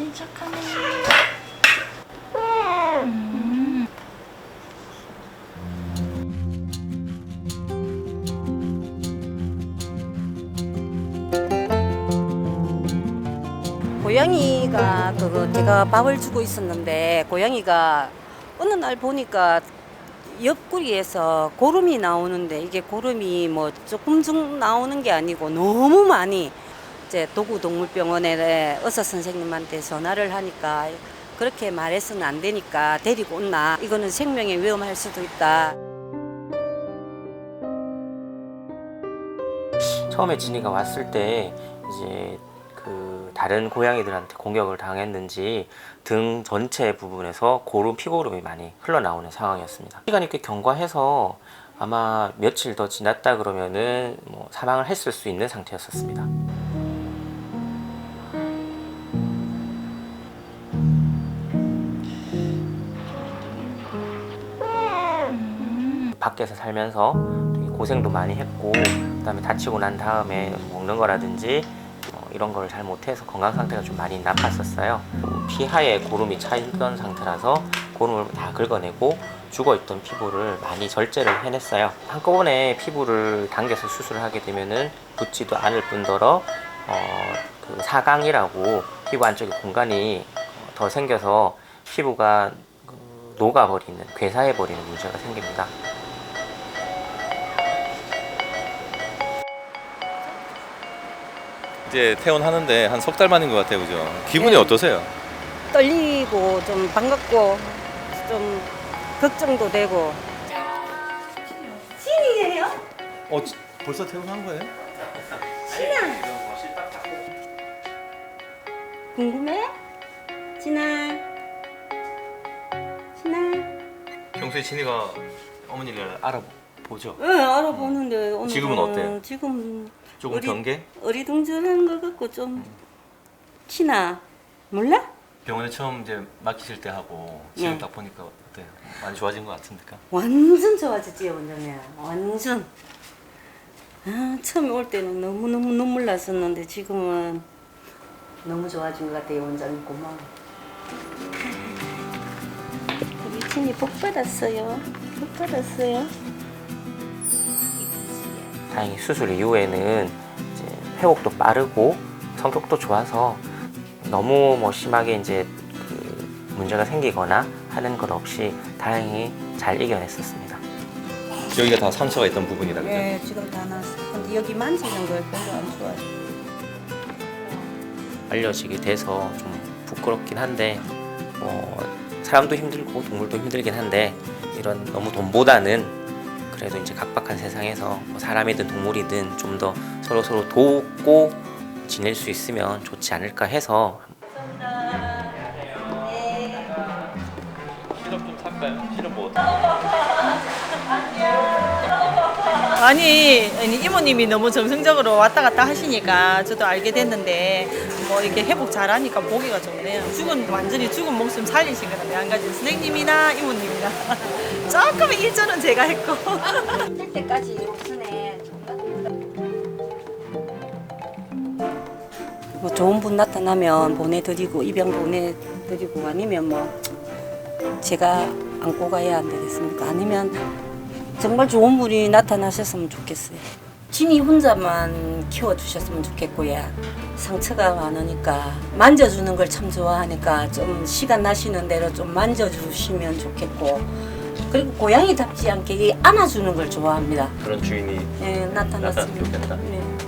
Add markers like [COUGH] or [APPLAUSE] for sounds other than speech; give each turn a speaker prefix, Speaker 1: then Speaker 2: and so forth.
Speaker 1: 침착하네.
Speaker 2: 고양이가 그거 제가 밥을 주고 있었는데 고양이가 어느 날 보니까 옆구리에서 고름이 나오는데 이게 고름이 뭐 조금 좀 나오는 게 아니고 너무 많이 이제 도구동물병원에 의사 선생님한테 전화를 하니까 그렇게 말해서는 안 되니까 데리고 온나 이거는 생명에 위험할 수도 있다.
Speaker 3: 처음에 진이가 왔을 때 이제 그 다른 고양이들한테 공격을 당했는지 등 전체 부분에서 고름 피고름이 많이 흘러나오는 상황이었습니다. 시간이 꽤 경과해서 아마 며칠 더 지났다 그러면은 뭐 사망을 했을 수 있는 상태였었습니다. 밖에서 살면서 고생도 많이 했고 그다음에 다치고 난 다음에 먹는 거라든지 어, 이런 걸 잘 못해서 건강 상태가 좀 많이 나빴었어요. 피하에 고름이 차 있던 상태라서 고름을 다 긁어내고 죽어 있던 피부를 많이 절제를 해냈어요. 한꺼번에 피부를 당겨서 수술을 하게 되면은 붙지도 않을 뿐더러 어, 그 사강이라고 피부 안쪽에 공간이 더 생겨서 피부가 그 녹아버리는 괴사해버리는 문제가 생깁니다.
Speaker 4: 이제 퇴원하는데 한 석 달 만인 것 같아요, 그죠? 기분이
Speaker 2: 네.
Speaker 4: 어떠세요?
Speaker 2: 떨리고 좀 반갑고 좀 걱정도 되고 신이에요?
Speaker 4: 어, 지- 벌써 퇴원한 거예요?
Speaker 2: 궁금해? 진아 진아
Speaker 4: 평소에 진이가 어머니를 알아보죠?
Speaker 2: 응 알아보는데 오늘은
Speaker 4: 지금은 어때요?
Speaker 2: 지금
Speaker 4: 조금
Speaker 2: 어리-
Speaker 4: 경계?
Speaker 2: 어리둥절한 것 같고 좀 친아 몰라?
Speaker 4: 병원에 처음 이제 맡기실 때 하고 지금
Speaker 2: 네.
Speaker 4: 딱 보니까 어때요? 많이 좋아진 것 같습니까?
Speaker 2: 완전 좋아졌지 원장님 완전 아 처음에 올 때는 너무너무 눈물 났었는데 지금은 너무 좋아진 것 같아요 원장님 고마워 우리 친이 복 받았어요 복 받았어요
Speaker 3: 다행히 수술 이후에는 이제 회복도 빠르고 성격도 좋아서 너무 뭐 심하게 이제 그 문제가 생기거나 하는 것 없이 다행히 잘 이겨냈었습니다.
Speaker 4: 여기가 다 상처가 있던 부분이라 그죠?
Speaker 2: 네 지금 다 났어 근데 여기 만지는 걸 별로 안 좋아해
Speaker 3: 알려지게 돼서 좀 부끄럽긴 한데 뭐 사람도 힘들고 동물도 힘들긴 한데 이런 너무 돈보다는 그래도 이제 각박한 세상에서 뭐 사람이든 동물이든 좀 더 서로 서로 돕고 지낼 수 있으면 좋지 않을까 해서
Speaker 4: 시럽 좀 살까요? 시럽 뭐
Speaker 1: 아니, 아니 이모님이 너무 정성적으로 왔다 갔다 하시니까 저도 알게 됐는데 뭐 이렇게 회복 잘하니까 보기가 좋네요. 죽은 완전히 죽은 목숨 살리신 거는 한 가지 선생님이나 이모님이나 [LAUGHS] 조금 일전은 제가 했고
Speaker 2: 할 때까지 없으네 뭐 좋은 분 나타나면 보내드리고 입양 보내드리고 아니면 뭐 제가 안고 가야 안 되겠습니까? 아니면 정말 좋은 분이 나타나셨으면 좋겠어요. 진이 혼자만 키워주셨으면 좋겠고요. 상처가 많으니까 만져주는 걸 참 좋아하니까 좀 시간 나시는 대로 좀 만져주시면 좋겠고 그리고 고양이답지 않게 이 안아주는 걸 좋아합니다.
Speaker 4: 그런 주인이
Speaker 2: 예, 나타났으면
Speaker 4: 나타났으면 좋겠다.
Speaker 2: 네. 음,